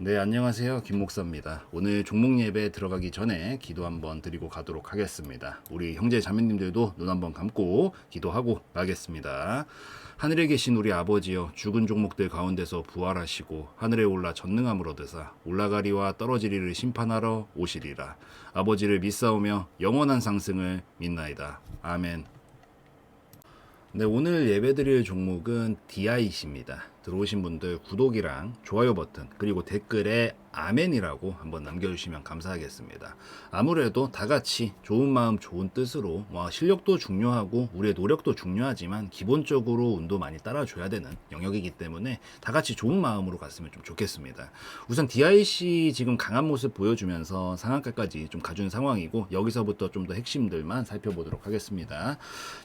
네, 안녕하세요. 김 목사입니다. 오늘 종목 예배 들어가기 전에 기도 한번 드리고 가도록 하겠습니다. 우리 형제 자매님들도 눈 한번 감고 기도하고 가겠습니다. 하늘에 계신 우리 아버지여 죽은 종목들 가운데서 부활하시고 하늘에 올라 전능함을 얻으사 올라가리와 떨어지리를 심판하러 오시리라. 아버지를 믿사오며 영원한 상승을 믿나이다. 아멘. 네, 오늘 예배드릴 종목은 DIC입니다. 들어오신 분들 구독이랑 좋아요 버튼 그리고 댓글에 아멘이라고 한번 남겨주시면 감사하겠습니다. 아무래도 다 같이 좋은 마음 좋은 뜻으로 뭐 실력도 중요하고 우리의 노력도 중요하지만 기본적으로 운도 많이 따라줘야 되는 영역이기 때문에 다 같이 좋은 마음으로 갔으면 좀 좋겠습니다. 우선 DIC 지금 강한 모습 보여주면서 상한가까지 좀 가준 상황이고 여기서부터 좀 더 핵심들만 살펴보도록 하겠습니다.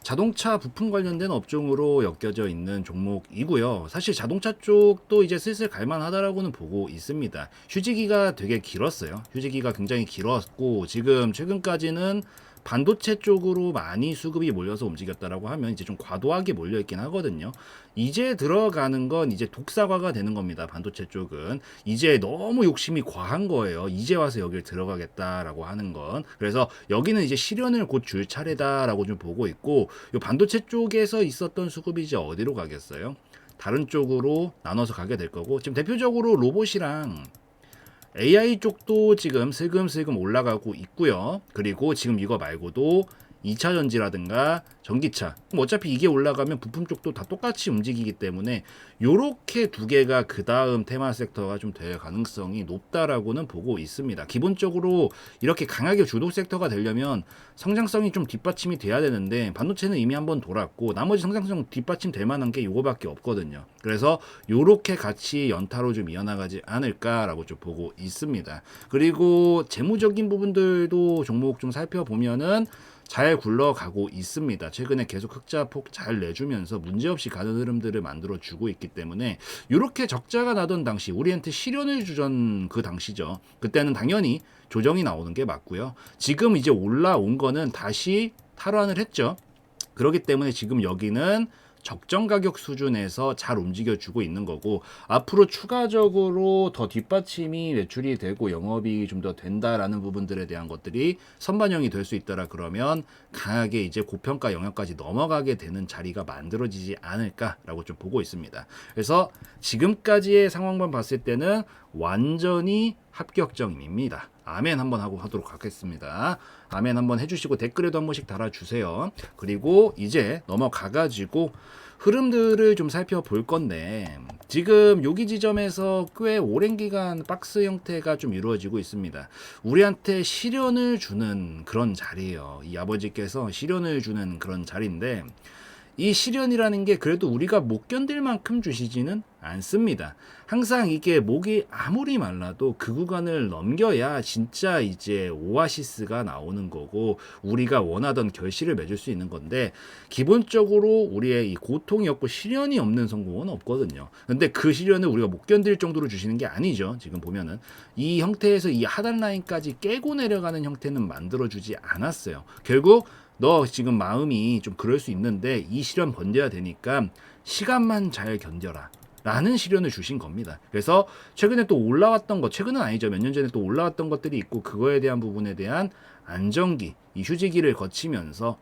자동차 부품 관련된 업종으로 엮여져 있는 종목이고요. 사실 자동차 쪽도 이제 슬슬 갈만하다라고는 보고 있습니다. 휴지기가 되게 길었어요. 휴지기가 굉장히 길었고 지금 최근까지는 반도체 쪽으로 많이 수급이 몰려서 움직였다라고 하면 이제 좀 과도하게 몰려 있긴 하거든요. 이제 들어가는 건 이제 독사과가 되는 겁니다. 반도체 쪽은 이제 너무 욕심이 과한 거예요. 이제 와서 여길 들어가겠다라고 하는 건 그래서 여기는 이제 실현을 곧 줄 차례다라고 좀 보고 있고 이 반도체 쪽에서 있었던 수급이 이제 어디로 가겠어요? 다른 쪽으로 나눠서 가게 될 거고 지금 대표적으로 로봇이랑 AI 쪽도 지금 슬금슬금 올라가고 있고요. 그리고 지금 이거 말고도 2차 전지라든가 전기차. 어차피 이게 올라가면 부품 쪽도 다 똑같이 움직이기 때문에 요렇게 두 개가 그 다음 테마 섹터가 좀 될 가능성이 높다라고는 보고 있습니다. 기본적으로 이렇게 강하게 주도 섹터가 되려면 성장성이 좀 뒷받침이 돼야 되는데 반도체는 이미 한번 돌았고 나머지 성장성 뒷받침 될 만한 게 요거밖에 없거든요. 그래서 요렇게 같이 연타로 좀 이어나가지 않을까라고 좀 보고 있습니다. 그리고 재무적인 부분들도 종목 좀 살펴보면은 잘 굴러가고 있습니다. 최근에 계속 흑자 폭 잘 내주면서 문제없이 가는 흐름들을 만들어 주고 있기 때문에 이렇게 적자가 나던 당시 우리한테 실현을 주던 그 당시죠. 그때는 당연히 조정이 나오는 게 맞고요. 지금 이제 올라온 거는 다시 탈환을 했죠. 그렇기 때문에 지금 여기는 적정 가격 수준에서 잘 움직여주고 있는 거고 앞으로 추가적으로 더 뒷받침이 매출이 되고 영업이 좀 더 된다라는 부분들에 대한 것들이 선반영이 될 수 있다라 그러면 강하게 이제 고평가 영역까지 넘어가게 되는 자리가 만들어지지 않을까라고 좀 보고 있습니다. 그래서 지금까지의 상황만 봤을 때는 완전히 합격점입니다. 아멘 한번 하고 하도록 하겠습니다. 아멘 한번 해주시고 댓글에도 한 번씩 달아주세요. 그리고 이제 넘어가가지고 흐름들을 좀 살펴볼 건데 지금 여기 지점에서 꽤 오랜 기간 박스 형태가 좀 이루어지고 있습니다. 우리한테 시련을 주는 그런 자리예요. 이 아버지께서 시련을 주는 그런 자리인데 이 시련이라는 게 그래도 우리가 못 견딜 만큼 주시지는 않습니다. 항상 이게 목이 아무리 말라도 그 구간을 넘겨야 진짜 이제 오아시스가 나오는 거고 우리가 원하던 결실을 맺을 수 있는 건데 기본적으로 우리의 이 고통이 없고 시련이 없는 성공은 없거든요. 근데 그 시련을 우리가 못 견딜 정도로 주시는 게 아니죠. 지금 보면은 이 형태에서 이 하단 라인까지 깨고 내려가는 형태는 만들어 주지 않았어요. 결국 너 지금 마음이 좀 그럴 수 있는데 이 시련 번져야 되니까 시간만 잘 견뎌라. 라는 시련을 주신 겁니다. 그래서 최근에 또 올라왔던 것, 최근은 아니죠. 몇 년 전에 또 올라왔던 것들이 있고 그거에 대한 부분에 대한 안정기, 이 휴지기를 거치면서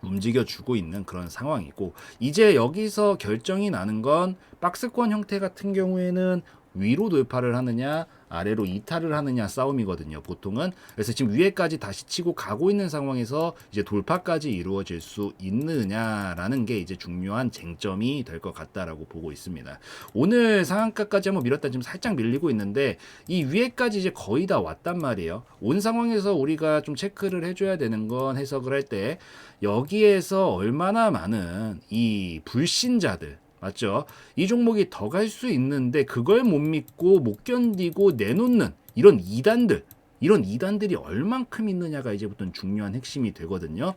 움직여 주고 있는 그런 상황이고 이제 여기서 결정이 나는 건 박스권 형태 같은 경우에는 위로 돌파를 하느냐 아래로 이탈을 하느냐 싸움이거든요 보통은. 그래서 지금 위에까지 다시 치고 가고 있는 상황에서 이제 돌파까지 이루어질 수 있느냐라는 게 이제 중요한 쟁점이 될 것 같다라고 보고 있습니다. 오늘 상한가까지 한번 밀었다 지금 살짝 밀리고 있는데 이 위에까지 이제 거의 다 왔단 말이에요. 온 상황에서 우리가 좀 체크를 해줘야 되는 건 해석을 할 때 여기에서 얼마나 많은 이 불신자들 맞죠? 이 종목이 더 갈 수 있는데 그걸 못 믿고 못 견디고 내놓는 이런 이단들 이런 이단들이 얼만큼 있느냐가 이제부터는 중요한 핵심이 되거든요.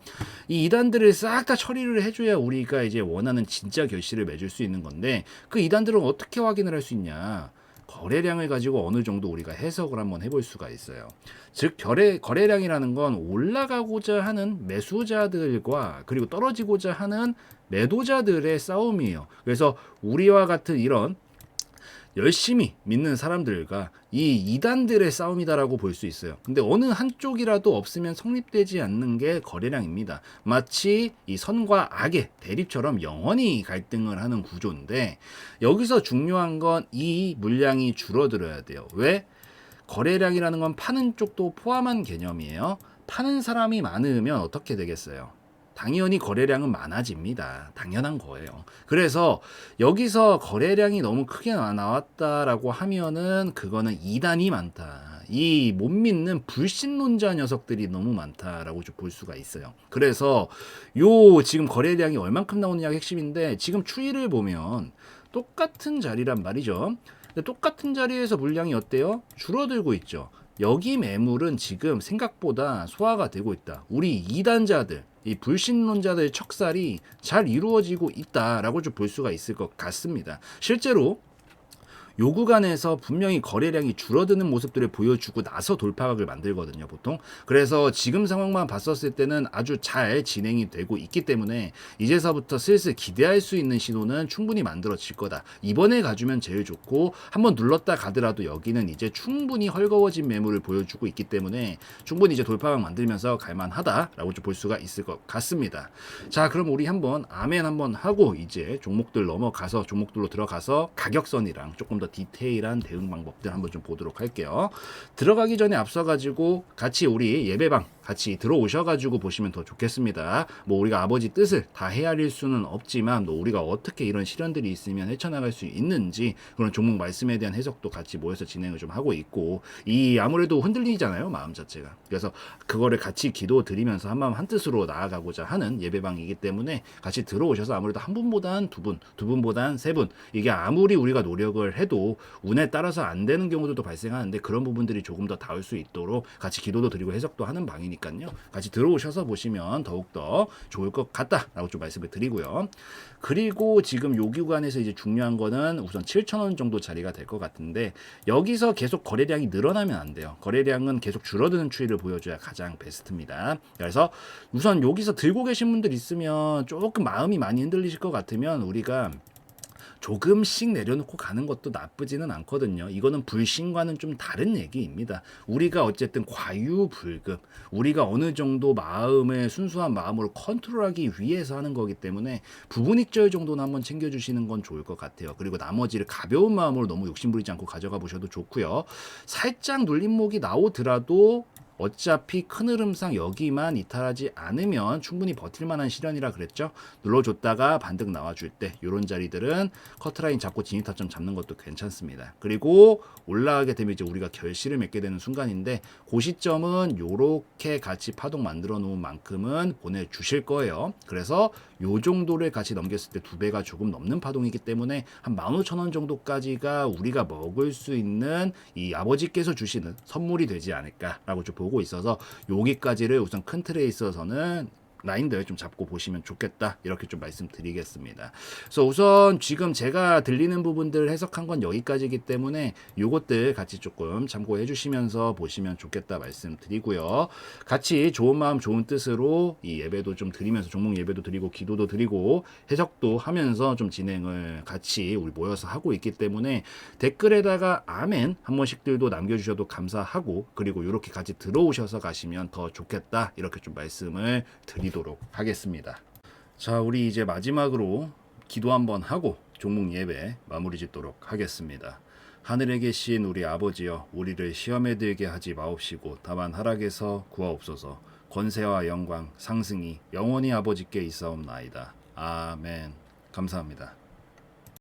이 이단들을 싹 다 처리를 해줘야 우리가 이제 원하는 진짜 결실을 맺을 수 있는 건데 그 이단들은 어떻게 확인을 할 수 있냐? 거래량을 가지고 어느 정도 우리가 해석을 한번 해볼 수가 있어요. 즉 거래 거래량이라는 건 올라가고자 하는 매수자들과 그리고 떨어지고자 하는 매도자들의 싸움이에요. 그래서 우리와 같은 이런 열심히 믿는 사람들과 이 이단들의 싸움이다라고 볼 수 있어요. 근데 어느 한쪽이라도 없으면 성립되지 않는 게 거래량입니다. 마치 이 선과 악의 대립처럼 영원히 갈등을 하는 구조인데 여기서 중요한 건 이 물량이 줄어들어야 돼요. 왜? 거래량이라는 건 파는 쪽도 포함한 개념이에요. 파는 사람이 많으면 어떻게 되겠어요? 당연히 거래량은 많아집니다. 당연한 거예요. 그래서 여기서 거래량이 너무 크게 나- 나왔다라고 하면은 그거는 이단이 많다. 이 못 믿는 불신론자 녀석들이 너무 많다라고 좀 볼 수가 있어요. 그래서 요 지금 거래량이 얼만큼 나오느냐가 핵심인데 지금 추이를 보면 똑같은 자리란 말이죠. 근데 똑같은 자리에서 물량이 어때요? 줄어들고 있죠. 여기 매물은 지금 생각보다 소화가 되고 있다. 우리 이단자들, 이 불신론자들의 척살이 잘 이루어지고 있다라고 좀 볼 수가 있을 것 같습니다. 실제로 요 구간에서 분명히 거래량이 줄어드는 모습들을 보여주고 나서 돌파각을 만들거든요, 보통. 그래서 지금 상황만 봤었을 때는 아주 잘 진행이 되고 있기 때문에 이제서부터 슬슬 기대할 수 있는 신호는 충분히 만들어질 거다. 이번에 가주면 제일 좋고 한번 눌렀다 가더라도 여기는 이제 충분히 헐거워진 매물을 보여주고 있기 때문에 충분히 이제 돌파각 만들면서 갈만하다라고 좀 볼 수가 있을 것 같습니다. 자, 그럼 우리 한번 아멘 한번 하고 이제 종목들 넘어가서 종목들로 들어가서 가격선이랑 조금 더 디테일한 대응 방법들 한번 좀 보도록 할게요. 들어가기 전에 앞서 가지고 같이 우리 예배방 같이 들어오셔 가지고 보시면 더 좋겠습니다. 뭐 우리가 아버지 뜻을 다 헤아릴 수는 없지만 또 우리가 어떻게 이런 시련들이 있으면 헤쳐나갈 수 있는지 그런 종목 말씀에 대한 해석도 같이 모여서 진행을 좀 하고 있고 이 아무래도 흔들리잖아요 마음 자체가 그래서 그거를 같이 기도 드리면서 한 마음 한 뜻으로 나아가고자 하는 예배방이기 때문에 같이 들어오셔서 아무래도 한 분보단 두 분, 두 분보단 세 분 이게 아무리 우리가 노력을 해도 운에 따라서 안 되는 경우들도 발생하는데 그런 부분들이 조금 더 닿을 수 있도록 같이 기도도 드리고 해석도 하는 방 이니까요. 같이 들어오셔서 보시면 더욱더 좋을 것 같다라고 좀 말씀을 드리고요. 그리고 지금 요 구간에서 이제 중요한 거는 우선 7,000원 정도 자리가 될 것 같은데 여기서 계속 거래량이 늘어나면 안 돼요. 거래량은 계속 줄어드는 추이를 보여줘야 가장 베스트입니다. 그래서 우선 여기서 들고 계신 분들 있으면 조금 마음이 많이 흔들리실 것 같으면 우리가 조금씩 내려놓고 가는 것도 나쁘지는 않거든요. 이거는 불신과는 좀 다른 얘기입니다. 우리가 어쨌든 과유불급, 우리가 어느 정도 마음을 순수한 마음으로 컨트롤하기 위해서 하는 거기 때문에 부분익절 정도는 한번 챙겨주시는 건 좋을 것 같아요. 그리고 나머지를 가벼운 마음으로 너무 욕심부리지 않고 가져가 보셔도 좋고요. 살짝 눌림목이 나오더라도 어차피 큰 흐름상 여기만 이탈하지 않으면 충분히 버틸 만한 시련이라 그랬죠. 눌러줬다가 반등 나와줄 때 이런 자리들은 커트라인 잡고 진입 타점 잡는 것도 괜찮습니다. 그리고 올라가게 되면 이제 우리가 결실을 맺게 되는 순간인데 그 시점은 요렇게 같이 파동 만들어 놓은 만큼은 보내주실 거예요. 그래서 요 정도를 같이 넘겼을 때 두 배가 조금 넘는 파동이기 때문에 한 15,000원 정도까지가 우리가 먹을 수 있는 이 아버지께서 주시는 선물이 되지 않을까라고 좀 보고 있어서 여기까지를 우선 큰 틀에 있어서는 라인들 좀 잡고 보시면 좋겠다 이렇게 좀 말씀드리겠습니다. 그래서 우선 지금 제가 들리는 부분들 해석한 건 여기까지이기 때문에 요것들 같이 조금 참고해 주시면서 보시면 좋겠다 말씀드리고요. 같이 좋은 마음 좋은 뜻으로 이 예배도 좀 드리면서 종목 예배도 드리고 기도도 드리고 해석도 하면서 좀 진행을 같이 우리 모여서 하고 있기 때문에 댓글에다가 아멘 한 번씩들도 남겨주셔도 감사하고 그리고 이렇게 같이 들어오셔서 가시면 더 좋겠다 이렇게 좀 말씀을 드리도록 하겠습니다. 자, 우리 이제 마지막으로 기도 한번 하고 종목 예배 마무리 짓도록 하겠습니다. 하늘에 계신 우리 아버지여 우리를 시험에 들게 하지 마옵시고 다만 하락에서 구하옵소서 권세와 영광 상승이 영원히 아버지께 있사옵나이다. 아멘. 감사합니다.